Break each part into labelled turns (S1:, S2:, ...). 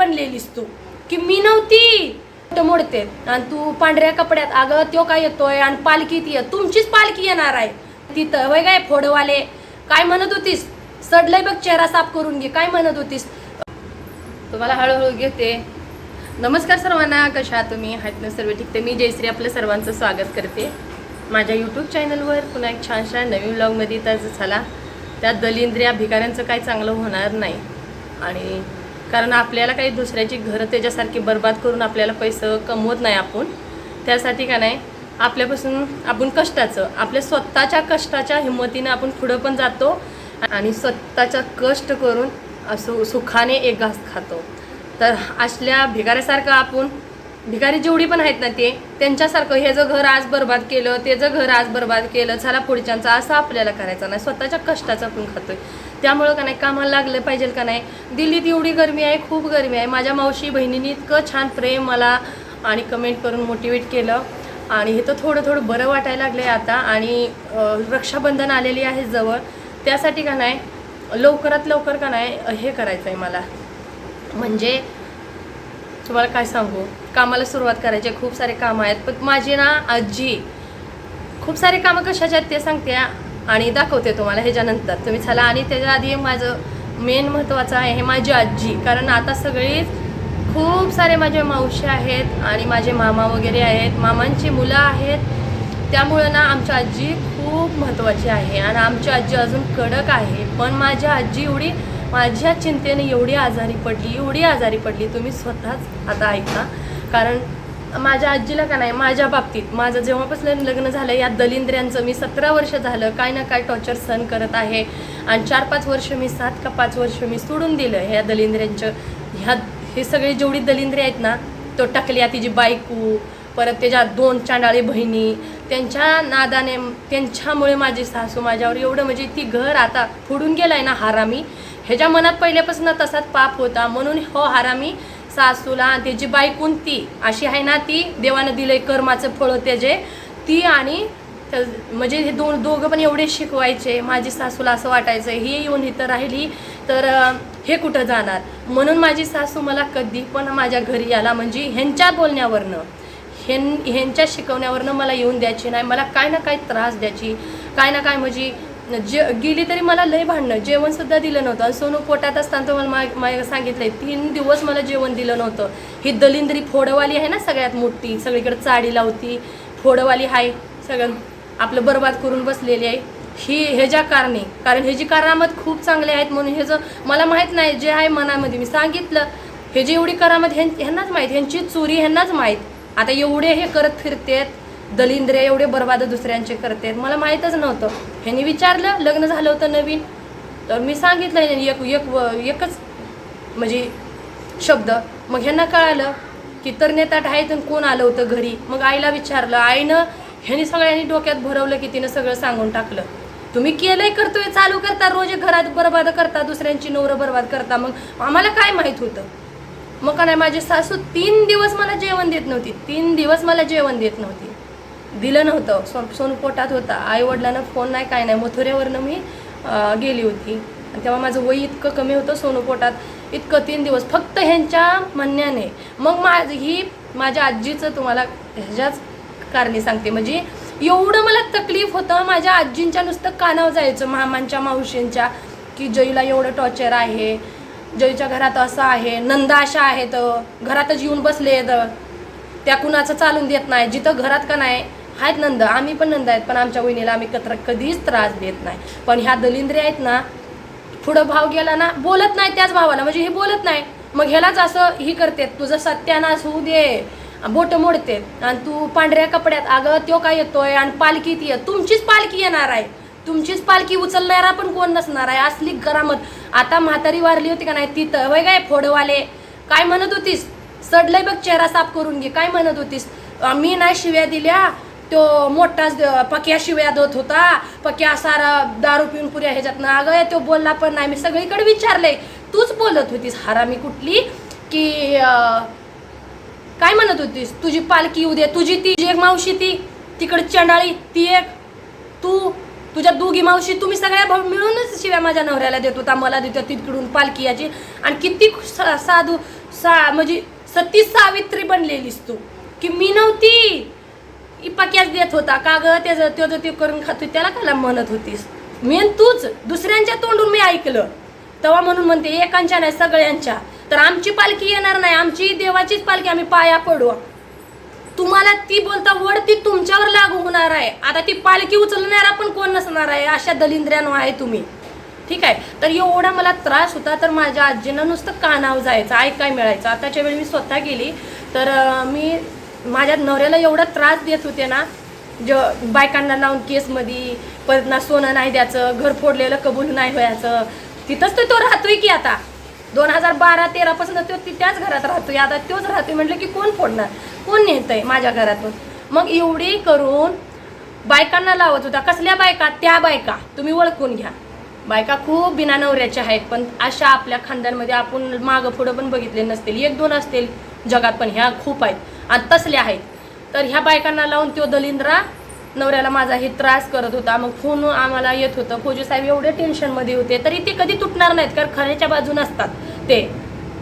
S1: बनलेलीस तू? की मी नव्हती. मोडते. आणि तू पांढऱ्या कपड्यात अगं तो काय येतोय आणि पालखी ती तुमचीच पालखी येणार आहे. तिथं वय काय फोडवाले? काय म्हणत होतीस? सडलंय बघ चेहरा साफ करून घे. काय म्हणत होतीस? तुम्हाला हळूहळू घेते. नमस्कार सर्वांना कशा आहात तुम्ही? आहेत ना सर्व ठीक. तर मी जयश्री आपलं सर्वांचं स्वागत करते. माझ्या यूट्यूब चॅनलवर पुन्हा एक छानशा नवीन ब्लॉगमध्ये तर झाला. त्या दलिंद्रिया भिकाऱ्यांचं काही चांगलं होणार नाही. आणि कारण आपल्याला काही दुसऱ्याची घरं त्याच्यासारखी बर्बाद करून आपल्याला पैसे कमवत नाही आपण. त्यासाठी का नाही आपल्यापासून आपण कष्टाचं आपल्या स्वतःच्या कष्टाच्या हिंमतीनं आपण पुढं पण जातो आणि स्वतःचा कष्ट करून असं सुखाने एक घास खातो. तर असल्या भिकाऱ्यासारखं आपण भिकारी जेवढी पण आहेत ना ते त्यांच्यासारखं हे जर घर आज बर्बाद केलं ते जर घर आज बर्बाद केलं झाला पुढच्यांचं असं आपल्याला करायचं नाही. स्वतःच्या कष्टाचं आपण खातोय. त्यामुळं का नाही कामाला लागलं पाहिजे का नाही? दिल्लीत एवढी गरमी आहे खूप गरमी आहे. माझ्या मावशी बहिणींनी इतकं छान प्रेम मला आणि कमेंट करून मोटिवेट केलं. आणि हे तर थोडं थोडं बरं वाटायला लागलं आहे आता. आणि रक्षाबंधन आलेली आहे जवळ. त्यासाठी का नाही लवकरात लवकर का नाही हे करायचं आहे मला. म्हणजे तुम्हाला काय सांगू? कामाला सुरुवात करायची. आहे. खूप सारे कामं आहेत. पण माझी ना आजी खूप सारे कामं कशाचे आहेत ते सांगते आणि दाखवते तुम्हाला ह्याच्यानंतर. तुम्ही चला आणि त्याच्या आधी माझं मेन महत्त्वाचं आहे हे माझी आजी. कारण आता सगळीच खूप सारे माझे मावशी आहेत आणि माझे मामा वगैरे आहेत. मामांची मुलं आहेत. त्यामुळं ना आमची आजी खूप महत्त्वाची आहे. आणि आमची आजी अजून कडक आहे. पण माझी आजी एवढी माझ्या चिंतेने एवढी आजारी पडली एवढी आजारी पडली तुम्ही स्वतःच आता ऐका. कारण माझ्या आजीला का नाही माझ्या बाबतीत. माझं जेव्हापासून लग्न झालं या दलिंद्र्यांचं मी सतरा वर्ष झालं काय ना काय टॉर्चर सहन करत आहे. आणि चार पाच वर्ष मी सात का पाच वर्ष मी सोडून दिलं ह्या दलिंद्र्यांचं. ह्या हे सगळे जेवढी दलिंद्रे आहेत ना तो टकल्या तिची बायकू परत त्याच्या दोन चांडाळे बहिणी त्यांच्या नादाने त्यांच्यामुळे माझी सासू माझ्यावर एवढं म्हणजे ती घर आता फोडून आहे ना हारामी. ह्याच्या मनात पहिल्यापासून तसाच पाप होता. म्हणून हो हारामी सासूला आणि त्याची बायकून ती अशी आहे ना ती. देवानं दिलंय कर्माचं फळ त्याचे. ती आणि त्या- म्हणजे हे दोन दोघं पण एवढे शिकवायचे. माझी सासूला असं वाटायचं ही येऊन इथं राहिली तर हे कुठं जाणार? म्हणून माझी सासू मला कधी पण माझ्या घरी आला म्हणजे ह्यांच्या बोलण्यावरनं ह्यां ह्यांच्या शिकवण्यावरनं मला येऊन द्यायची नाही. मला काय ना काय त्रास द्यायची. काय ना काय म्हणजे जे गेली तरी मला लय भांडणं जेवणसुद्धा दिलं नव्हतं. आणि सोनू पोटात असताना तर मला मा- मा सांगितलंय तीन दिवस मला जेवण दिलं नव्हतं. ही दलिंद्री फोडवाली आहे ना सगळ्यात मोठी सगळीकडे चाडी लावती. फोडवाली आहे सगळं आपलं बर्बाद करून बसलेली आहे. ही ह्याच्या कारणे कारण ह्याची करामत खूप चांगले आहेत म्हणून ह्याचं मला माहीत नाही जे आहे मनामध्ये. मी सांगितलं हे जी एवढी करामत ह्यां ह्यांनाच माहीत ह्यांची चोरी ह्यांनाच माहीत. आता एवढे हे करत फिरतेत दलिंद्रे एवढे बर्बाद दुसऱ्यांचे करते. मला माहीतच नव्हतं. ह्यांनी विचारलं लग्न झालं होतं नवीन. तर मी सांगितलं एक एक व- एकच म्हणजे शब्द. मग ह्यांना कळालं की तर नेता आहेत कोण आलं होतं घरी. मग आईला विचारलं आईनं ह्यांनी सगळ्यांनी डोक्यात भरवलं की तिनं सगळं सांगून टाकलं. तुम्ही केलंय करतोय चालू करता रोज घरात बर्बाद करता दुसऱ्यांची नवरं बर्बाद करता. मग आम्हाला काय माहीत होतं? मग का नाही माझी सासू तीन दिवस मला जेवण देत नव्हती. तीन दिवस मला जेवण देत नव्हती. दिलं नव्हतं. सो सोनू पोटात होता. आई वडिलांना फोन नाही काय नाही. मथुऱ्यावरनं मी गेली होती. आणि तेव्हा माझं वय इतकं कमी होतं सोनू पोटात. इतकं तीन दिवस. फक्त ह्यांच्या म्हणण्याने. मग माझ ही माझ्या आजीचं तुम्हाला ह्याच्याच कारणे सांगते. म्हणजे एवढं मला तकलीफ होतं माझ्या आजींच्या नुसतं कानावर जायचं मामांच्या मावशींच्या की जईला एवढं टॉर्चर आहे. जईच्या घरात असं आहे. नंदा अशा आहेत. घरातच येऊन बसले आहेत त्या कुणाचं चालून देत नाही. जिथं घरात का नाही आहेत नंद आम्ही पण नंद आहेत पण आमच्या वहिनीला आम्ही कत्र कधीच त्रास देत नाही. पण ह्या दलिंद्रे आहेत ना पुढं भाव गेला ना बोलत नाही त्याच भावाला म्हणजे हे बोलत नाही. मग ह्यालाच असं ही करते तुझं सत्यानाश होऊ दे बोट मोडते आणि तू पांढऱ्या कपड्यात अगं तो काय येतोय आणि पालखी ती तुमचीच पालखी येणार आहे. तुमचीच पालखी उचलणारा पण कोण नसणार आहे असली करामत आता म्हातारी वारली होती का नाही तिथं वय काय फोडवाले? काय म्हणत होतीस? सडलंय बघ चेहरा साफ करून घे काय म्हणत होतीस? मी नाही शिव्या दिल्या तो मोठाच द- पक्या शिव्या देत होता. पक्या सारा दारू पिऊन पुऱ्या ह्याच्यातनं अगं तो बोलला पण नाही मी सगळीकडे विचारले तूच बोलत होतीस हरामी कुठली? की काय म्हणत होतीस? तुझी पालखी येऊ तुझी ती जी एक मावशी ती तिकडे चंडाळी ती एक तू तुझ्या दोघी मावशी तुम्ही सगळ्या भाऊ मिळूनच शिव्या माझ्या नवऱ्याला देत होता मला देतो तिकडून पालखी याची. आणि किती सा साधू सा म्हणजे सती सावित्री बनलेलीस तू. की मी नव्हती. इपाक्याच देत होता. का ग? त्याचं त्याचं ते करून खातो त्याला काला म्हणत होतीस? मेन तूच दुसऱ्यांच्या तोंडून मी ऐकलं. तेव्हा म्हणून म्हणते एकांच्या नाही सगळ्यांच्या. तर आमची पालखी येणार नाही. आमची देवाचीच पालखी आम्ही पाया पडू. तुम्हाला ती बोलता वड ती तुमच्यावर लागू होणार आहे. आता ती पालखी उचलणारा पण कोण नसणार आहे? अशा दलिंद्र्यानो आहे तुम्ही. ठीक आहे? तर एवढा मला त्रास होता तर माझ्या आजीनं नुसतं कानाव जायचं ऐकाय मिळायचं. आताच्या वेळी मी स्वतः गेली. तर मी माझ्या नवऱ्याला एवढा त्रास देत होते ना ज बायकांना लावून केसमध्ये परत ना सोनं नाही द्यायचं घर फोडलेलं कबूल नाही व्हायचं. तिथंच तर तो राहतोय की आता. दोन हजार बारा तेरापासून तो त्याच घरात राहतोय. आता तोच राहतोय म्हटलं की कोण फोडणार? कोण नेतंय माझ्या घरातून? मग एवढी करून बायकांना लावत होता. कसल्या बायका? त्या बायका. तुम्ही ओळखून घ्या. बायका खूप बिना नवऱ्याच्या आहेत पण अशा आपल्या खानदानमध्ये आपण मागं पुढं पण बघितले नसतील. एक दोन असतील जगात पण ह्या खूप आहेत. आणि तसल्या आहेत. तर ह्या बायकांना लावून तो दलिंद्रा नवऱ्याला माझा हे त्रास करत होता. मग फोन आम्हाला येत होतं. फौजी साहेब एवढे टेन्शनमध्ये होते. तरी ते कधी तुटणार नाहीत कारण खऱ्याच्या बाजून असतात ते.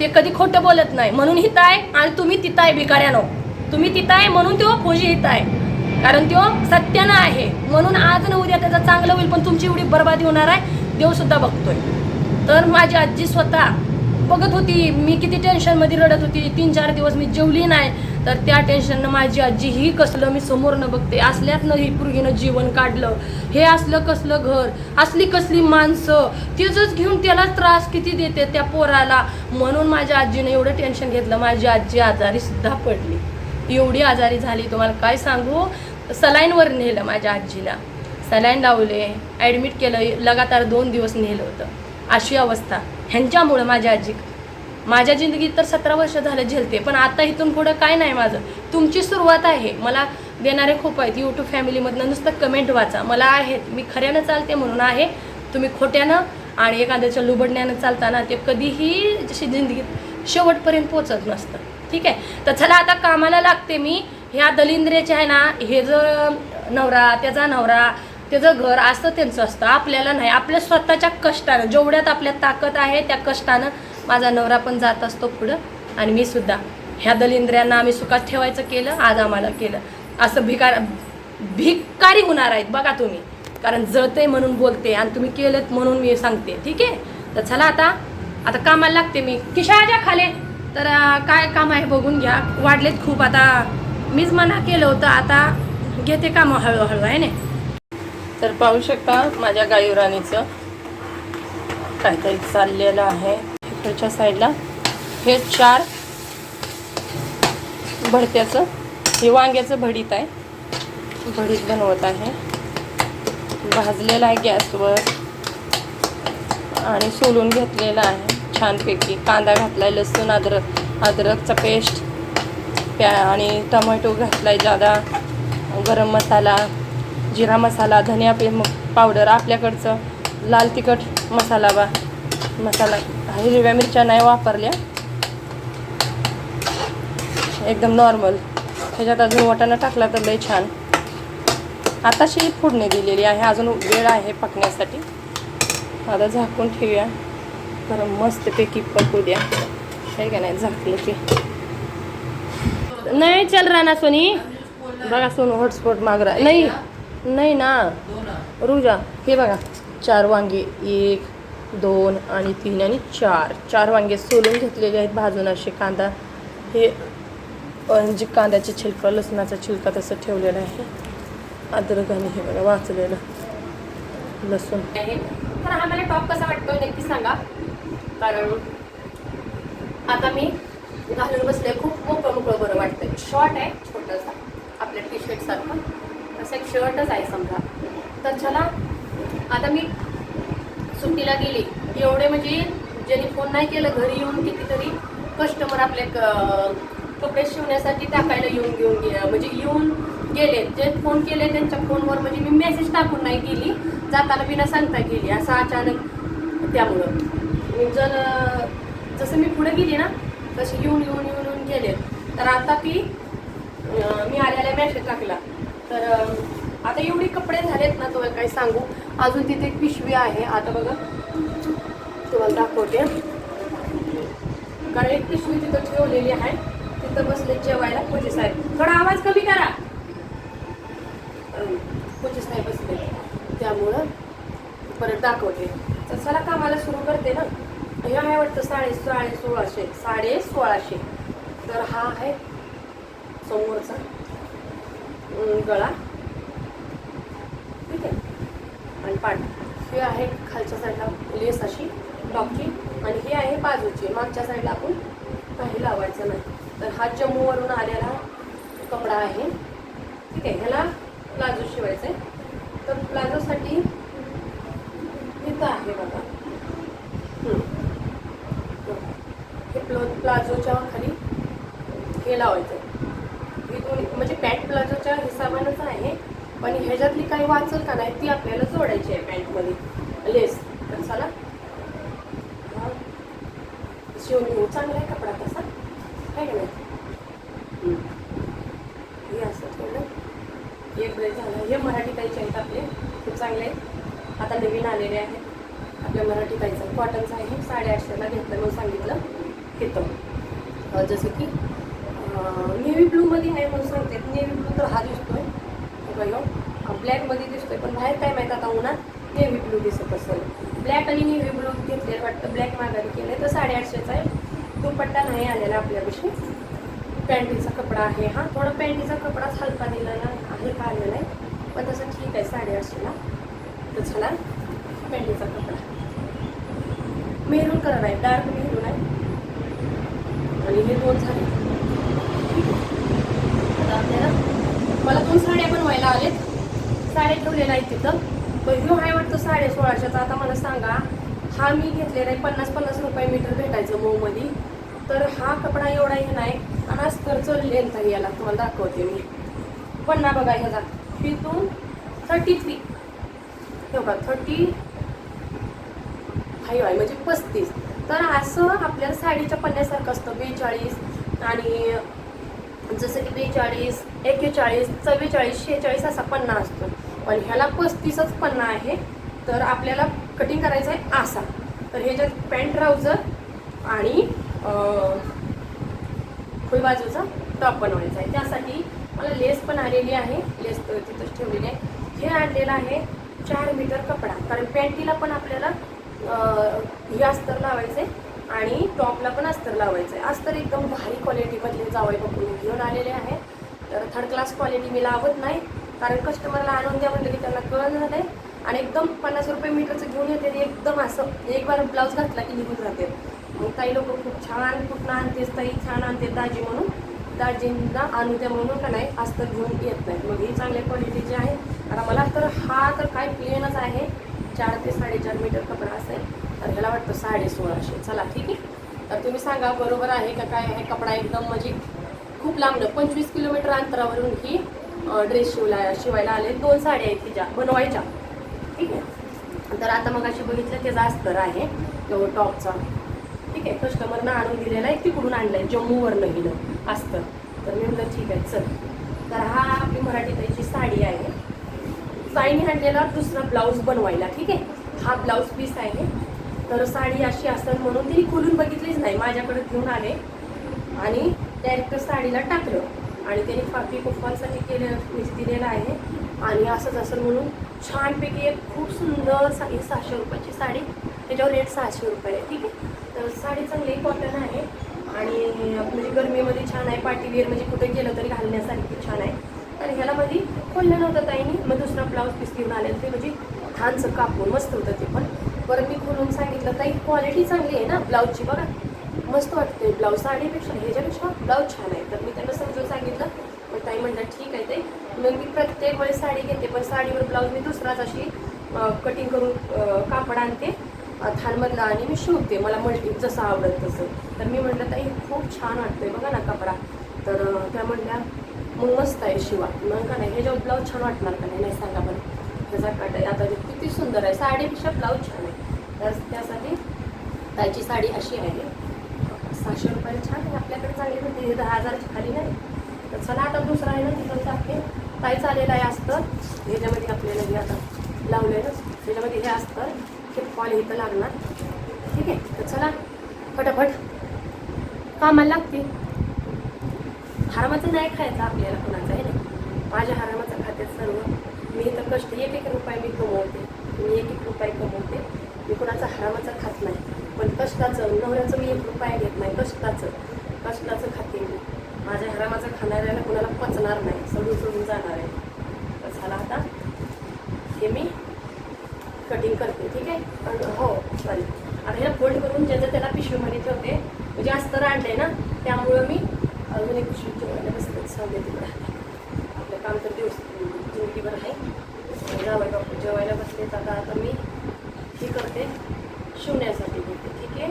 S1: ते कधी खोटं बोलत नाही. म्हणून हित आहे आणि तुम्ही तिथं आहे भिकाऱ्यानो. तुम्ही तिथं आहे म्हणून तो फौजी हित आहे. कारण तो सत्यानं आहे. म्हणून आज न उद्या त्याचा चांगलं होईल पण तुमची एवढी बर्बादी होणार आहे देवसुद्धा बघतोय. तर माझी आजी स्वतः बघत होती. मी किती टेन्शनमध्ये रडत होती. तीन चार दिवस मी जेवली नाही. तर त्या टेन्शननं माझी आजी ही कसलं मी समोरनं बघते. असल्यातनं ही पुरगीनं जीवन काढलं. हे असलं कसलं घर. असली कसली माणसं. तिचंच घेऊन त्याला त्रास किती देते त्या पोराला. म्हणून माझ्या आजीनं एवढं टेन्शन घेतलं. माझी आजी आजारी सुद्धा पडली. एवढी आजारी झाली. तुम्हाला काय सांगू? सलाईनवर नेलं माझ्या आजीला. सलाईन लावले. ॲडमिट केलं. लगातार दोन दिवस नेलं होतं. अशी अवस्था. ह्यांच्यामुळं माझ्या आजी माझ्या जिंदगीत तर सतरा वर्ष झालं झेलते पण आता इथून पुढं काय नाही माझं. तुमची सुरुवात आहे. मला देणारे खूप आहेत. यूट्यूब फॅमिलीमधनं नुसतं कमेंट वाचा. मला आहेत. मी खऱ्यानं चालते म्हणून आहे. तुम्ही खोट्यानं आणि एखाद्याच्या लुबडण्यानं चालताना ते कधीही जशी जिंदगीत शेवटपर्यंत पोचत नसतं. ठीक आहे? तर चला आता कामाला लागते मी. ह्या दलिंद्रेचे आहे ना हे जर नवरा त्याचा नवरा त्याचं घर असं त्यांचं असतं. आपल्याला नाही. आपल्या स्वतःच्या कष्टानं जेवढ्यात आपल्यात ताकद आहे त्या कष्टानं माझा नवरा पण जात असतो पुढं आणि मी सुद्धा. ह्या दलिंद्र्यांना आम्ही सुखात ठेवायचं केलं आज आम्हाला केलं. असं भिकार भिकारी होणार आहेत बघा तुम्ही. कारण जळते म्हणून बोलते आणि तुम्ही केलेत म्हणून मी सांगते ठीक आहे? तर चला आता आता कामाला लागते मी. किशाच्या खाले. तर काय काम आहे बघून घ्या. वाढलेत खूप. आता मीच मना केलं होतं. आता घेते काम हळूहळू आहे ना? तर पाहू शकता माझ्या गायुराणीचं काहीतरी चाललेलं आहे. इकडच्या साईडला. हे चार भडत्याचं हे वांग्याचं भडीत आहे. भडीत बनवत आहे. भाजलेलं आहे गॅसवर. आणि सोलून घेतलेलं आहे छानपैकी. कांदा घातलाय लसूण अद्रक. अद्रकचा पेस्ट. प्या आणि टमॅटो घातलाय जादा. गरम मसाला जिरा मसाला धनिया पे पावडर आपल्याकडचं लाल तिखट मसाला बा. मसाला हिरव्या मिरच्या नाही वापरल्या. एकदम नॉर्मल ह्याच्यात अजून वाटाणा टाकला तर लय छान. आताशी फोडणी दिलेली आहे. अजून वेळ आहे पकण्यासाठी. आता झाकून ठेवूया. तर मस्तपैकी पकू द्या आहे का नाही? झाकलं की. नाही चल राणा सोनी. बघा सोनू हॉटस्पॉट मागरा नाही नाही ना. रुजा हे बघा. चार वांगी एक दोन आणि तीन आणि चार. चार वांगे सोलून घेतलेले आहेत भाजून असे कांदा. हे अं, जे कांद्याचे छिलकं लसणाचा छिलका तसं ठेवलेलं आहे. अद्रक आणि हे बघा वाचलेलं. लसूण. तर हा मला टॉप कसा वाटतो नक्की सांगा. कारण आता मी घालून बसले खूप मोकळं मोकळं बरं वाटतं शॉर्ट आहे छोटंसं. आपल्या टी शर्टसारखं असं एक शर्टच आहे समजा. तर चला आता मी सुट्टीला गेली. एवढे म्हणजे ज्यांनी फोन नाही केलं घरी येऊन कितीतरी कस्टमर आपले क- कपडे शिवण्यासाठी टाकायला येऊन घेऊन गे म्हणजे येऊन गेले. जे फोन केले त्यांच्या फोनवर म्हणजे मी मेसेज टाकून नाही गेली. जाताना बिना सांगता गेली. असं अचानक त्यामुळं. जर जसं मी पुढे गेली ना तसे येऊन येऊन येऊन येऊन गेले. तर आता ती मी आल्याला मेसेज टाकला. तर आता एवढे कपडे झालेत ना तुम्हाला काय सांगू? अजून तिथे एक पिशवी आहे. आता बघा. तुम्हाला दाखवते. कारण एक पिशवी तिथं ठेवलेली आहे. तिथं बसले जेवायला. पूजे साहेब थोडा आवाज कमी करा. अं, पूजे साहेब बसले. त्यामुळं परत दाखवते. तर चला कामाला सुरू करते ना. हे आहे वाटतं साडे साडे सोळाशे. साडे सोळाशे. तर हा आहे समोरचा गळा ठीक आहे आणि पाठ हे आहे खालच्या साईडला लेस अशी टॉपची आणि ही आहे बाजूची. मागच्या साईडला आपण काही लावायचं नाही. तर हा जम्मूवरून आलेला कपडा आहे. ठीक आहे ह्याला प्लाझो शिवायचा आहे तर प्लाझोसाठी इथं आहे बघा. हे. प्लो प्लाझोच्या खाली हे लावायचं आहे हे दोन्ही म्हणजे पॅन्ट प्लाझोच्या हिसाबानंच आहे. पण ह्याच्यातली काही वाचल का नाही ती आपल्याला जोडायची आहे पॅन्टमध्ये लेस. तर चला. हा. शिवून घेऊ चांगला आहे कपडा तसा. आहे का नाही. हे असं ठेवलं एक ड्रेस झाला. हे मराठी ताईचे आहेत आपले. खूप चांगले आहेत. आता नवीन आलेले आहेत. आपल्या मराठी ताईचं. कॉटनचं आहे. साडेआठशेला घेतलं म्हणून सांगितलं. घेतो. जसं की नेव्ही ब्लूमध्ये आहे म्हणून सांगते. नेव्ही ब्लू तर हा दिसतोय. बघा ब्लॅकमध्ये दिसतोय पण बाहेर काय माहीत आता उन्हात नेव्ही ब्लू दिसत असेल. ब्लॅक आणि नेव्ही ब्लू घेतलेलं वाटतं ब्लॅक माघारी केलं तर साडेआठशेचा आहे. दुपट्टा नाही आलेला आपल्यापाशी. पॅन्टीचा कपडा आहे हा. थोडा पॅन्टीचा कपडाच हलका दिलेला आहे का आलेला आहे. पण तसं ठीक आहे साडेआठशेला. तर झाला पॅन्टीचा कपडा. मेहरून कलर आहे डार्क मेहरून आहे. आणि हे दोन झाले. आता आपल्याला मला दोन साड्या बनवायला आलेत. साड्या ठेवलेल्या आहेत तिथं. पण ह्यो आहे वाटतं साडे सोळाशेचा. आता मला सांगा हा मी घेतलेला आहे पन्नास पन्नास रुपये मीटर भेटायचं मऊमध्ये. तर हा कपडा एवढा हे नाही आणि अस्तरचं लेंथ आहे याला. तुम्हाला दाखवते मी. पन्ना बघा ह्याचा. तिथून थर्टी थ्री हे बघा थर्टी फाईव्ह आहे म्हणजे पस्तीस. तर असं आपल्याला साडीच्या पन्न्यासारखं असतं बेचाळीस आणि जसं की बेचाळीस एक्केचाळीस चव्वेचाळीस शेहेचाळीस असा पन्ना असतो. पण ह्याला पस्तीसच पन्ना आहे तर आपल्याला कटिंग करायचं आहे असा तर ह्याच्यात पॅन्ट ट्राउझर आणि फुल बाजूचा टॉप बनवायचा आहे. त्यासाठी मला लेस पण आलेली आहे. लेस तिथंच ठेवलेली आहे. हे आणलेलं आहे चार मीटर कपडा. कारण पॅन्टीला पण आपल्याला हे अस्तर लावायचं आहे आणि टॉपला पण अस्तर लावायचं आहे अस्तर एकदम भारी क्वालिटीमधले जावई बघून घेऊन आलेले आहे. तर थर्ड क्लास क्वालिटी मी लावत नाही कारण कस्टमरला आणून द्या म्हटलं की त्यांना कळत झालं आहे आणि एकदम पन्नास रुपये मीटरचं घेऊन येते आणि एकदम असं एक बार ब्लाऊज घातला की निघून जाते. मग काही लोक खूप छान कुठनं आणतेच ताई? छान आणते दाजी म्हणून. दाजींना आणू द्या म्हणून का नाही अस्तर घेऊन येत नाही मग ही चांगल्या क्वालिटीचे आहे. आता मला तर हा तर काय प्लेनच आहे. चार ते साडेचार मीटर कपडा असेल. तर ह्याला वाटतं साडे सोळाशे. चला ठीक आहे? तर तुम्ही सांगा बरोबर आहे का काय आहे? कपडा एकदम म्हणजे खूप लांबलं. पंचवीस किलोमीटर अंतरावरून ही ड्रेस शिवला शिवायला आले. दोन साड्या आहेत तिच्या बनवायच्या. ठीक आहे? तर आता मग अशी बघितलं त्याचा अस्तर आहे. तो टॉपचा. ठीक आहे? कस्टमरनं आणून दिलेला आहे तिकडून आणलं आहे जम्मूवरनं गेलं अस्तर तर मी म्हटलं ठीक आहे चल. तर हा आपली मराठी ताईची साडी आहे. साईने आणलेला दुसरा ब्लाऊज बनवायला. ठीक आहे? हा ब्लाऊज पीस आहे. तर साडी अशी असेल म्हणून तिने खोलून बघितलीच नाही. माझ्याकडे घेऊन आले आणि डायरेक्ट साडीला टाकलं. आणि त्याने फापी कुफांसाठी केलं म्हणजे दिलेलं आहे. आणि असंच असं म्हणून छानपैकी एक खूप सुंदर सा सहाशे रुपयाची साडी. त्याच्यावर रेट सहाशे रुपये आहे. ठीक आहे? तर साडी चांगली कॉटन आहे. आणि म्हणजे गरमीमध्ये छान आहे. पार्टीवेअर म्हणजे कुठे गेलं तरी घालण्यासारखी छान आहे. तर ह्याला मध्ये खोललं नव्हतं ताईनी. मग दुसरा ब्लाऊज पीस घेऊन आलेलं ते म्हणजे छानचं कापून मस्त होतं ते पण. परत मी खोलून सांगितलं ताई क्वालिटी चांगली आहे ना ब्लाऊजची बघा. मस्त वाटते ब्लाऊज साडीपेक्षा ह्याच्यापेक्षा ब्लाऊज छान आहे. तर मी त्यांना समजून सांगितलं. मग ताई म्हणतात ठीक आहे ते मग मी प्रत्येक वेळेस साडी घेते पण साडीवर ब्लाऊज मी दुसराच अशी कटिंग करून कापड आणते अं, थानमधला आणि मी शिवते. मला मल्टी जसं आवडत तसं. तर मी म्हटलं ताई खूप छान वाटतंय बघा ना कपडा. तर त्या म्हटल्या मग मस्त आहे शिवा. मग का नाही ह्याच्यावर ब्लाऊज छान वाटणार का नाही? नाही सांगा बरं. त्याचा कट आहे. आता किती सुंदर आहे. साडीपेक्षा ब्लाऊज छान तर त्यासाठी त्याची साडी अशी आहे. सहाशे रुपयाला छान आहे. आपल्याकडे चांगली म्हणजे भेटते दहा हजारची खाली नाही. तर चला आता दुसरा आहे ना तिथं टाकते ताईच आलेलं आहे असतं ह्याच्यामध्ये आपल्याला हे आता लावलेलं ह्याच्यामध्ये हे असतं हे कॉल इथं लागणार. ठीक आहे? तर चला फटाफट. कामाला लागते हरामाचं नाही खायचं आपल्याला कुणाचं आहे ना? माझ्या हरामाचं खात्यात सर्व. मी तर कष्ट एक एक रुपये मी कमवते. मी एक एक रुपये कमवते. मी कुणाचा हरामाचा खात नाही. पण कष्टाचं नवऱ्याचं मी एक रुपया घेत नाही. कष्टाचं कष्टाचं खाते मी. माझ्या हरामाचं खाणाऱ्याला कुणाला पचणार नाही. सोडून सोडून जाणार आहे. तर झाला आता. हे मी कटिंग करते. ठीक आहे? पण हो सॉरी आता ह्याला फोल्ड करून ज्याचं त्याला पिशवीमध्ये ठेवते. म्हणजे अस्तर आहे ना त्यामुळं मी अजून एक पिशवी ठेवायला बसते सांगते तिकडं. आपलं काम तर दिवस बरोबर आहे जावं बापू जेवायला बसले तर आता आता मी हे करते. शिवण्यासाठी घेते ठीक आहे?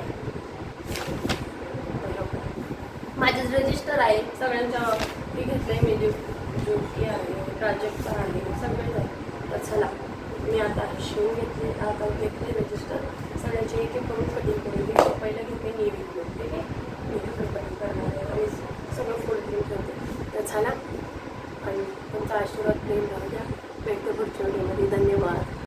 S1: तर रजिस्टर आहे. सगळ्यांच्या हे घेतलंय मी जे ज्योती आहे प्राजक्ता आहे सगळेच आहे. तर चला मी आता शिवून घेतले आता घेतले रजिस्टर सगळ्यांचे एक एक करून कटिंग करून घेते. पहिलं घेते मी ब्लू ठीक आहे? मी कटिंग करणार आहे. आणि सगळं फोल्ड करून ठेवते. तर झाला आणि तुमचा आशीर्वाद प्रेम राहू द्या. भेटतो पुढच्या व्हिडिओमध्ये. धन्यवाद.